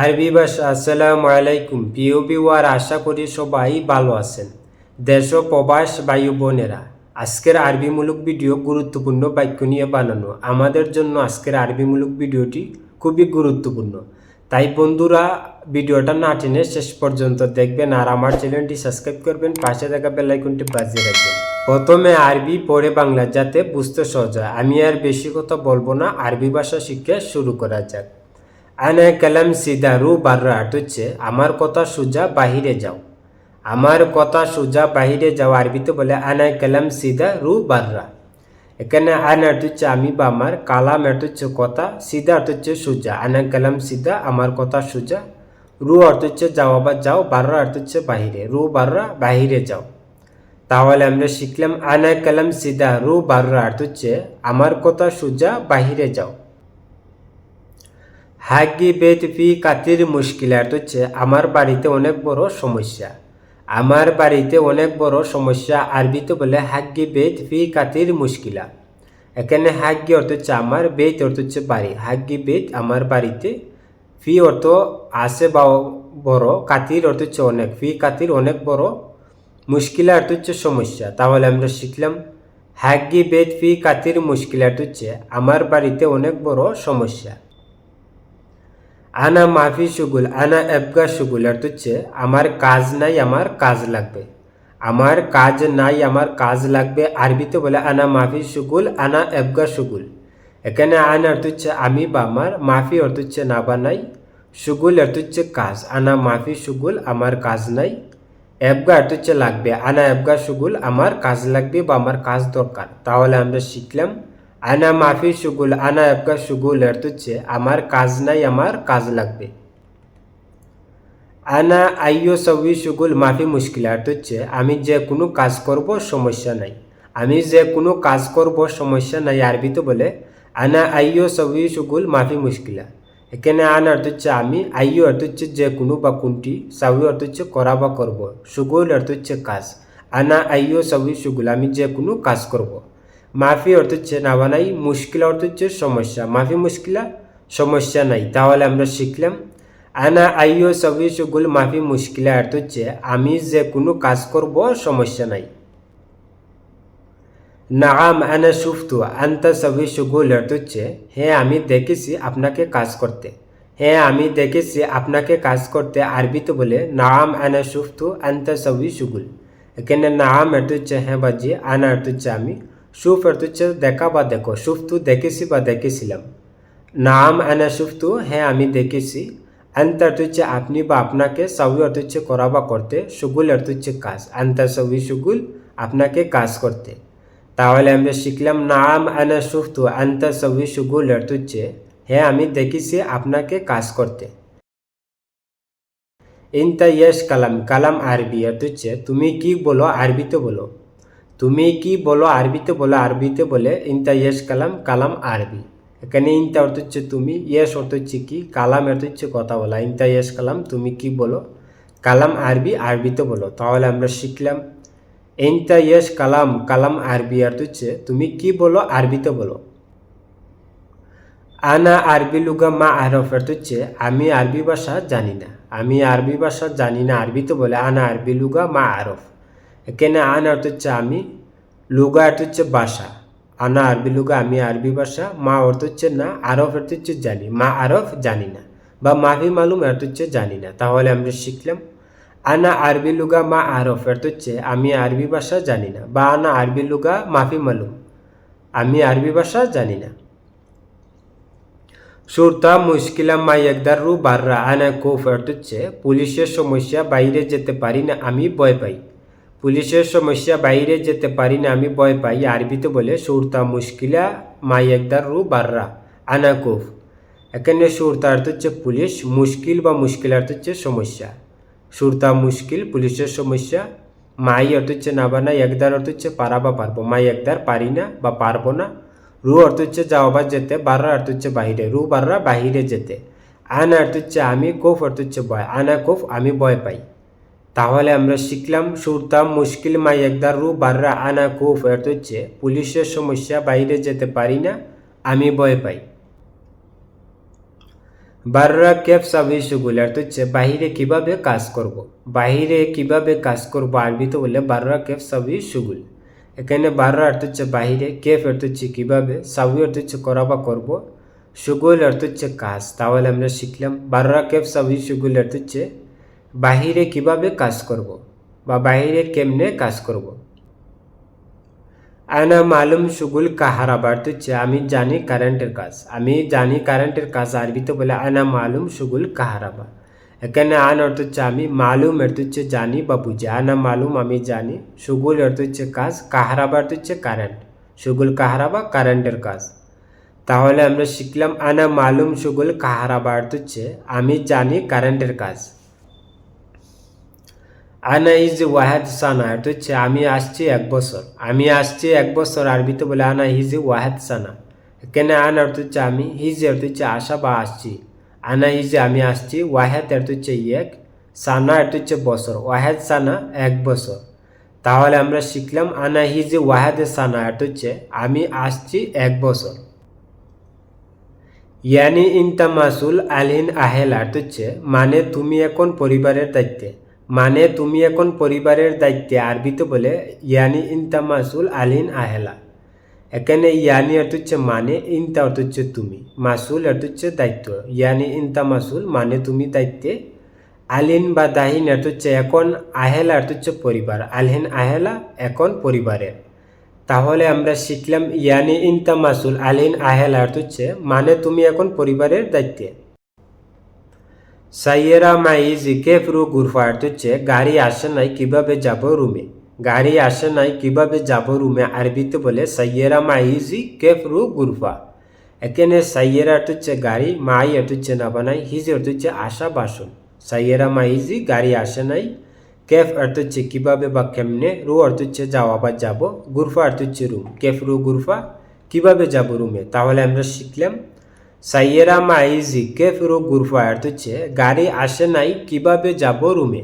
আরবি ভাষা, আসসালামু আলাইকুম প্রিয় বিওয়ার আশা করি সবাই ভালো আছেন। দেশ ও প্রবাস বায়ু বোনেরা, আজকের আরবিমূলক ভিডিও গুরুত্বপূর্ণ বাক্য নিয়ে বানানো। আমাদের জন্য আজকের আরবিমূলক ভিডিওটি খুবই গুরুত্বপূর্ণ। তাই বন্ধুরা, ভিডিওটা না টেনে শেষ পর্যন্ত দেখবেন আর আমার চ্যানেলটি সাবস্ক্রাইব করবেন। পাশে থাকা বেলাইকনটি বাজিয়ে রাখবেন। প্রথমে আরবি, পরে বাংলা, যাতে বুঝতে সহজ হয়। আমি আর বেশি কথা বলব না। আরবি ভাষা শিক্ষা শুরু করা যাক। আনে কালাম সিদা রু বাররা হচ্ছে আমার কথা সোজা বাহিরে যাও। আমার কথা সোজা বাহিরে যাও। আরবিতে বলে, আনে কালাম সিদা রু বাররা। এখানে আন হচ্ছে আমি বা আমার। কালাম অর্থ হচ্ছে কথা সিদা অর্থ হচ্ছে সোজা। আনা কালাম সিদা, আমার কথা সোজা। রু অর্থ হচ্ছে যাও বা যাও। বাররা অর্থ হচ্ছে বাহিরে। রু বাররা বাহিরে যাও। তাহলে আমরা শিখলাম, আনা কালাম সিদা রু বাররা অর্থ হচ্ছে আমার কথা সোজা বাহিরে যাও। হাগি বেত ফি কাতির মুশকিলাত হচ্ছে, আমার বাড়িতে অনেক বড় সমস্যা। আমার বাড়িতে অনেক বড় সমস্যা, আরবিতে বলে হাগ্গি বেত ফি কাতির মুশকিলা। এখানে হাগ্গি অর্থ হচ্ছে আমার বেত অর্থ হচ্ছে বাড়ি। হাগ্গি বেত আমার বাড়িতে ফি অর্থ আছে বা বড় কাতির অর্থ হচ্ছে অনেক। ফি কাতির অনেক বড় মুশকিলা অর্থ হচ্ছে সমস্যা। তাহলে আমরা শিখলাম হাগ্গি বেত ফি কাতির মুশকিলাত হচ্ছে, আমার বাড়িতে অনেক বড় সমস্যা। আনা মাফি সুগুল, আনা এবগা সুগুল, অর্থ হচ্ছে আমার কাজ নাই, আমার কাজ লাগবে। আমার কাজ নাই, আমার কাজ লাগবে। আরবিতে বলে আনা মাফি সুগুল, আনা এবগা সুগুল। এখানে আনা অর্থ হচ্ছে আমি বা আমার, মাফি অর্থ হচ্ছে না বা নাই। সুগুল অর্থ হচ্ছে কাজ, আনা মাফি সুগুল, আমার কাজ নাই। এবগা অর্থ হচ্ছে লাগবে, আনা এবগা সুগুল, আমার কাজ লাগবে বা আমার কাজ দরকার। তাহলে আমরা শিখলাম আনা মাফি সুগুল, আনা এবকা সুগুল অর্থ হচ্ছে আমার কাজ নাই, আমার কাজ লাগবে। আনা আইয়ো সবই সুগুল মাফি মুশকিল অর্থ হচ্ছে আমি যে কোনো কাজ করব, সমস্যা নাই। আমি যে কোনো কাজ করব, সমস্যা নাই, আরবি তো বলে, আনা আইয়ো সবই সুগুল মাফি মুশকিলা। এখানে আন অর্থ হচ্ছে আমি, আইয়ো অর্থ হচ্ছে যে কোনো বা কোনটি সাবি অর্থ হচ্ছে করা বা করব, সুগুল অর্থ হচ্ছে কাজ। আনা আইয়ো সবই সুগুল, আমি যে কোনো কাজ করব। মাফি অর্থ হচ্ছে না বানাই মুশকিলা অর্থ হচ্ছে সমস্যা। মাফি মুশকিলা, সমস্যা নাই। তাহলে আমরা শিখলাম, আনা আইও সবই সুগুল মাফি মুশকিলা অর্থ হচ্ছে, আমি যে কোনো কাজ করব, সমস্যা নাই। নাম আনা সুফতু, আন্তা সবই সুগুল অর্থ হচ্ছে হ্যাঁ আমি দেখেছি আপনাকে কাজ করতে। হ্যাঁ আমি দেখেছি আপনাকে কাজ করতে আরবিতে বলে নাম আনা সুফতু, আন্তা সবই সুগুল। এখানে নাম অর্থ হচ্ছে হ্যাঁ বাজি, আনা অর্থ হচ্ছে আমি। সুফ অর্থ হচ্ছে দেখা বা দেখো সুফতু দেখেছি বা দেখেছিলাম। নাম আনা সুফতু হ্যাঁ আমি দেখেছি। আন্তা হচ্ছে আপনি বা আপনাকে সবই অর্থ হচ্ছে করা বা করতে, সুগুল অর্থ হচ্ছে কাজ। আন্তা সবই সুগুল আপনাকে কাজ করতে। তাহলে আমরা শিখলাম নাম আনা সুফতু আন্তা সবই সুগুল অর্থ হচ্ছে হ্যাঁ আমি দেখেছি আপনাকে কাজ করতে। ইনতা ইয়েস কালাম কালাম আরবি অর্থ হচ্ছে তুমি কি বলো আরবিতে বলো। তুমি কি বলো আরবিতে বলো, আরবিতে বলে ইনতা ইয়েস কালাম কালাম আরবি। এখানে ইনতা অর্থ হচ্ছে তুমি, ইয়েস অর্থ হচ্ছে কি, কালাম অর্থ হচ্ছে কথা বলা। ইনতা ইয়েস কালাম, তুমি কি বলো? কালাম আরবি, আরবিতে বলো। তাহলে আমরা শিখলাম। ইনতা ইয়েস কালাম কালাম আরবি অর্থ হচ্ছে তুমি কি বলো, আরবিতে বলো। আনা আরবি লুগা মা আরফ অর্থ হচ্ছে আমি আরবি ভাষা জানি না। আমি আরবি ভাষা জানি না, আরবিতে বলে আনা আরবি লুগা মা আরফ। এখানে আন অর্থ হচ্ছে আমি, লুগা অর্থ হচ্ছে বাসা। আনা আরবি লুগা, আমি আরবি ভাষা। মা অর্থ হচ্ছে না, আরফ অর্থ হচ্ছে জানি। মা আরফ জানি না, বা মাফি মালুম অর্থ হচ্ছে জানি না। তাহলে আমরা শিখলাম, আনা আরবি লুগা, মা আরফ অর্থ হচ্ছে আমি আরবি ভাষা জানি না, বা আনা আরবি লুগা, মাফি মালুম। আমি আরবি ভাষা জানি না। সুরতা মুশকিলা মা একদার রু বাররা। আনা কোফ অর্থ হচ্ছে, পুলিশের সমস্যা, বাইরে যেতে পারি না, আমি ভয় পাই। পুলিশের সমস্যা বাইরে যেতে পারি না আমি ভয় পাই। আরবিতে বলে, সুরতা মুশকিলা মাই একদার রু বাররা আনাকুফ। এখানে সুরতা অর্থ হচ্ছে পুলিশ, মুশকিল বা মুশকিল অর্থ হচ্ছে সমস্যা। সুরতা মুশকিল, পুলিশের সমস্যা, মাই অর্থ হচ্ছে না বা না একদার অর্থ হচ্ছে পারা বা পারব। মাই একদার পারি না বা পারব না। রু অর্থ হচ্ছে যাওয়া বা যেতে, বাররা অর্থ হচ্ছে বাহিরে, রু বাররা বাহিরে যেতে। আনা অর্থ হচ্ছে আমি, কোফ অর্থ হচ্ছে ভয়, আনা কোফ আমি ভয় পাই। তাহলে আমরা শিখলাম সুরতাম মুশকিল মাই একদার রু বাররা আনা কুফ অর্থ হচ্ছে পুলিশের সমস্যা বাইরে যেতে পারি না, আমি ভয় পাই। বাররা কেফ সাবি সুগুল অর্থ হচ্ছে বাহিরে কীভাবে কাজ করব। বাহিরে কীভাবে কাজ করব আরবিতে বললে বাররা কেফ সাবি সুগুল। এখানে বাররা অর্থ হচ্ছে বাহিরে কেফ অর্থ হচ্ছে কীভাবে সাবি অর্থ হচ্ছে করা বা করব? সুগুল অর্থ হচ্ছে কাজ। তাহলে আমরা শিখলাম, বাররা কেফ সাবি সুগুল অর্থ হচ্ছে বাহিরে কীভাবে কাজ করব বা বাহিরে কেমনে কাজ করব? আনা মালুম সুগুল অর্থ হচ্ছে আমি জানি কারেন্টের কাজ। আমি জানি কারেন্টের কাজ আরবিতে বলে আনা মালুম সুগুল কাহারাবা এখানে আন অর্থ হচ্ছে আমি, মালুম অর্থ হচ্ছে জানি বা বুঝি। আনা মালুম আমি জানি, সুগুল অর্থ হচ্ছে কাজ কাহারাবা অর্থ হচ্ছে কারেন্ট। সুগুল কাহারাবা কারেন্টের কাজ। তাহলে আমরা শিখলাম আনা মালুম সুগুল কাহারাবা অর্থ হচ্ছে, আমি জানি কারেন্টের কাজ। আনা ইজ ওয়াহেদ সানা, এটা হচ্ছে আমি আসছি এক বছর। আমি আসছি এক বছর আরবিতে বলে আনা হিজ ওয়াহেদ সানা। এখানে আন অর্থ হচ্ছে আমি হিজ অর্থ হচ্ছে আসা বা আসছি। আনা হিজে আমি আসছি, ওয়াহেদ অর্থ হচ্ছে এক, সানা অর্থ হচ্ছে বছর। ওয়াহেদ সানা এক বছর। তাহলে আমরা শিখলাম আনা হিজে ওয়াহেদ সানা অর্থ হচ্ছে আমি আসছি এক বছর। ইয়ানি ইনতা মাসুল আলহিন আহেল অর্থ হচ্ছে মানে তুমি এখন পরিবারের দায়িত্বে। মানে তুমি এখন পরিবারের দায়িত্বে আরবিতে বলে, ইয়ানি ইনতা মাসুল আলিন আহেলা। এখানে ইয়ানি অর্থ হচ্ছে মানে ইনতা অর্থ হচ্ছে তুমি। মাসুল অর্থ হচ্ছে দায়িত্ব। ইয়ানি ইনতা মাসুল মানে তুমি দায়িত্বে। আলিন বা দাহিন অর্থ হচ্ছে এখন, আহেলা অর্থ হচ্ছে পরিবার। আলহিন আহেলা, এখন পরিবারের। তাহলে আমরা শিখলাম ইয়ানি ইনতা মাসুল, আলিন আহেলা অর্থ হচ্ছে মানে তুমি এখন পরিবারের দায়িত্বে। সাইয়েরা মাইজি কেফরু গুরফা অর্থ হচ্ছে গাড়ি আসে নাই, কীভাবে যাব রুমে? গাড়ি আসে নাই, কীভাবে যাব রুমে? আরবিতে বলে, সাইয়েরা মাইজি কেফরু গুরফা। এখানে সাইয়েরা হচ্ছে গাড়ি মাই হচ্ছে না বানাই, হিজ হচ্ছে আশা বাসন। সাইয়েরা মাইজি, গাড়ি আসে নাই। কেফ অর্থ হচ্ছে কীভাবে বা কেমনে? রু অর্থ হচ্ছে যাওয়া বা যাব। গুরফা অর্থ হচ্ছে রুম। কেফ রু গুরফা, কীভাবে যাব রুমে? তাহলে আমরা শিখলাম সাইয়েরা মাইজি কে ফিরো গুরফা অর্থ হচ্ছে গাড়ি আসে নাই, কীভাবে যাব রুমে?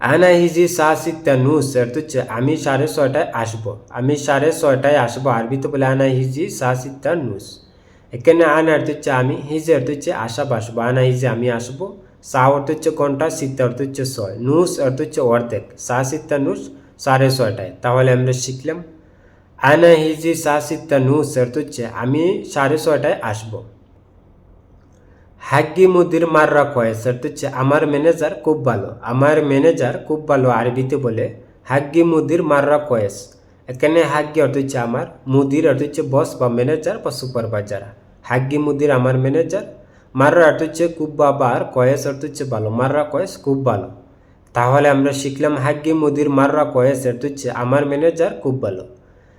আনা হিজি সা সাসিকটা নুস অর্থ হচ্ছে আমি সাড়ে ছয়টায় আসব। আমি সাড়ে ছয়টায় আসব। আরবিতে বলে, আনা হিজি সা সাসিকটা নুস। এখানে আনা অর্থ হচ্ছে আমি হিজি অর্থ হচ্ছে আসাব আসব। আনা হিজি, আমি আসব। সা অর্থ হচ্ছে ঘণ্টা সিত্তা অর্থ হচ্ছে ছয়। নুস অর্থ হচ্ছে অর্ধেক। সা সিত্তা নুস, সাড়ে ছয়টায়। তাহলে আমরা শিখলাম আনা হিজি সাসিত্তা নুস অর্থ হচ্ছে আমি সাড়ে ছয়টায় আসব। হাগ্গি মুদির মাররা কয়েস অর্থ হচ্ছে আমার ম্যানেজার খুব ভালো। আমার ম্যানেজার খুব ভালো আরবিতে বলে, হাগ্গি মুদির মাররা কয়েস। এখানে হাগ্গি অর্থ হচ্ছে আমার, মুদির অর্থ হচ্ছে বস বা ম্যানেজার বা সুপারভাইজার। হাগ্গি মুদির আমার ম্যানেজার, মাররা অর্থ হচ্ছে খুব বাবার কয়েস অর্থ হচ্ছে ভালো। মাররা কয়েস খুব ভালো। তাহলে আমরা শিখলাম হাগ্গি মুদির মাররা কয়েস অর্থ হচ্ছে আমার ম্যানেজার খুব ভালো।